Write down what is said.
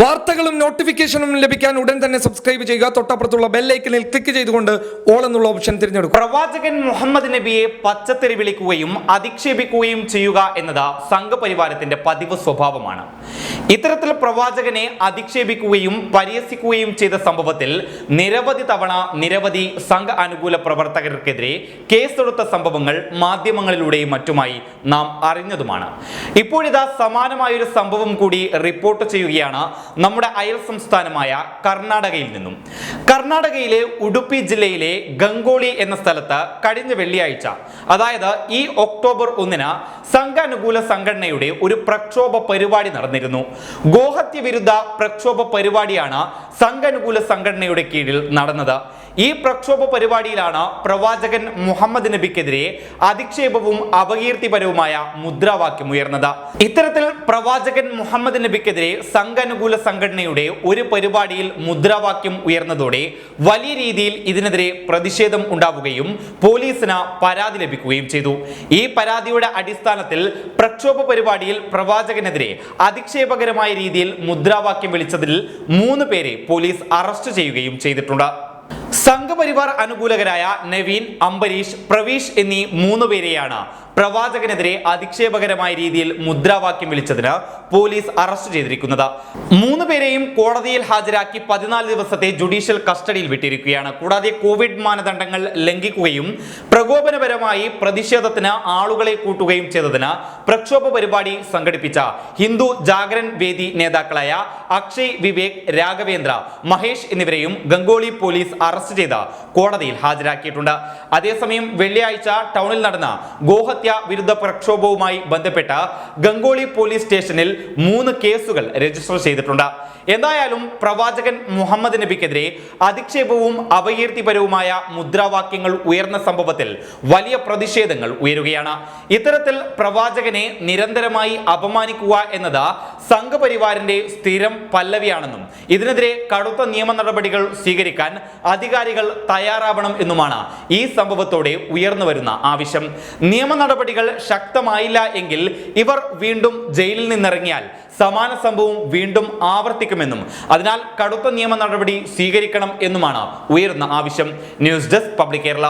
വാർത്തകളും നോട്ടിഫിക്കേഷനും ലഭിക്കാൻ ഉടൻ തന്നെ സബ്സ്ക്രൈബ് ചെയ്യുക. തൊട്ടപ്പുറത്തുള്ള ബെല്ലൈക്കനിൽ ക്ലിക്ക് ചെയ്തുകൊണ്ട് ഓൾ എന്നുള്ള ഓപ്ഷൻ തിരഞ്ഞെടുക്കുക. പ്രവാചകൻ മുഹമ്മദ് നബിയെ പച്ചത്തെറി വിളിക്കുകയും അധിക്ഷേപിക്കുകയും ചെയ്യുക എന്നത് സംഘപരിവാരത്തിന്റെ പതിവ് സ്വഭാവമാണ്. ഇത്തരത്തിൽ പ്രവാചകനെ അധിക്ഷേപിക്കുകയും പരിഹസിക്കുകയും ചെയ്ത സംഭവത്തിൽ നിരവധി തവണ നിരവധി സംഘ അനുകൂല പ്രവർത്തകർക്കെതിരെ കേസെടുത്ത സംഭവങ്ങൾ മാധ്യമങ്ങളിലൂടെയും മറ്റുമായി നാം അറിഞ്ഞതുമാണ്. ഇപ്പോഴിതാ സമാനമായൊരു സംഭവം കൂടി റിപ്പോർട്ട് ചെയ്യുകയാണ് നമ്മുടെ അയൽ സംസ്ഥാനമായ കർണാടകയിൽ നിന്നും. കർണാടകയിലെ ഉടുപ്പി ജില്ലയിലെ ഗംഗോളി എന്ന സ്ഥലത്ത് കഴിഞ്ഞ വെള്ളിയാഴ്ച അതായത് ഈ ഒക്ടോബർ ഒന്നിന് സംഘാനുകൂല സംഘടനയുടെ ഒരു പ്രക്ഷോഭ പരിപാടി നടന്നിരുന്നു. ഗോഹത്യ വിരുദ്ധ പ്രക്ഷോഭ പരിപാടിയാണ് സംഘനുകൂല സംഘടനയുടെ കീഴിൽ നടന്നത്. ഈ പ്രക്ഷോഭ പരിപാടിയിലാണ് പ്രവാചകൻ മുഹമ്മദ് നബിക്കെതിരെ അധിക്ഷേപവും അപകീർത്തിപരവുമായ മുദ്രാവാക്യം ഉയർന്നത്. ഇത്തരത്തിൽ പ്രവാചകൻ മുഹമ്മദ് നബിക്കെതിരെ സംഘാനുകൂല സംഘടനയുടെ ഒരു പരിപാടിയിൽ മുദ്രാവാക്യം ഉയർന്നതോടെ വലിയ രീതിയിൽ ഇതിനെതിരെ പ്രതിഷേധം ഉണ്ടാവുകയും പോലീസിന് പരാതി ലഭിക്കുകയും ചെയ്തു. ഈ പരാതിയുടെ അടിസ്ഥാനത്തിൽ പ്രക്ഷോഭ പരിപാടിയിൽ പ്രവാചകനെതിരെ അധിക്ഷേപകരമായ രീതിയിൽ മുദ്രാവാക്യം വിളിച്ചതിൽ മൂന്ന് പേരെ പോലീസ് അറസ്റ്റ് ചെയ്യുകയും ചെയ്തിട്ടുണ്ട്. സംഘപരിവാർ അനുകൂലകരായ നവീൻ അംബരീഷ് പ്രവീഷ് എന്നീ മൂന്ന് പേരെയാണ് പ്രവാചകനെതിരെ അധിക്ഷേപകരമായ രീതിയിൽ മുദ്രാവാക്യം വിളിച്ചതിന് പോലീസ് അറസ്റ്റ് ചെയ്തിരിക്കുന്നത്. മൂന്ന് പേരെയും കോടതിയിൽ ഹാജരാക്കി പതിനാല് ദിവസത്തെ ജുഡീഷ്യൽ കസ്റ്റഡിയിൽ വിട്ടിരിക്കുകയാണ്. കൂടാതെ കോവിഡ് മാനദണ്ഡങ്ങൾ ലംഘിക്കുകയും പ്രകോപനപരമായി പ്രതിഷേധത്തിന് ആളുകളെ കൂട്ടുകയും ചെയ്തതിന് പ്രക്ഷോഭ പരിപാടി സംഘടിപ്പിച്ച ഹിന്ദു ജാഗരൺ വേദി നേതാക്കളായ അക്ഷയ് വിവേക് രാഘവേന്ദ്ര മഹേഷ് എന്നിവരെയും ഗംഗോളി പോലീസ് അറസ്റ്റ് ചെയ്ത് കോടതിയിൽ ഹാജരാക്കിയിട്ടുണ്ട്. അതേസമയം വെള്ളിയാഴ്ച ടൗണിൽ നടന്ന ഗോഹത്യ വിരുദ്ധ പ്രക്ഷോഭവുമായി ബന്ധപ്പെട്ട ഗംഗോളി പോലീസ് സ്റ്റേഷനിൽ മൂന്ന് കേസുകൾ രജിസ്റ്റർ ചെയ്തിട്ടുണ്ട്. എന്തായാലും പ്രവാചകൻ മുഹമ്മദ് നബിക്കെതിരെ അധിക്ഷേപവും അപകീർത്തിപരവുമായ മുദ്രാവാക്യങ്ങൾ ഉയർന്ന സംഭവത്തിൽ വലിയ പ്രതിഷേധങ്ങൾ ഉയരുകയാണ്. ഇത്തരത്തിൽ പ്രവാചകനെ നിരന്തരമായി അപമാനിക്കുക എന്നത് സംഘപരിവാറിന്റെ സ്ഥിരം പല്ലവിയാണെന്നും ഇതിനെതിരെ കടുത്ത നിയമ നടപടികൾ സ്വീകരിക്കാൻ അധികാരികൾ തയ്യാറാവണം എന്നുമാണ് ഈ സംഭവത്തോടെ ഉയർന്നു വരുന്ന ആവശ്യം. നിയമ നടപടികൾ ശക്തമായില്ല എങ്കിൽ ഇവർ വീണ്ടും ജയിലിൽ നിന്നിറങ്ങിയാൽ സമാന സംഭവം വീണ്ടും ആവർത്തിക്കുമെന്നും അതിനാൽ കടുത്ത നിയമ നടപടി സ്വീകരിക്കണം എന്നുമാണ് ഉയർന്ന ആവശ്യം. News desk public Kerala.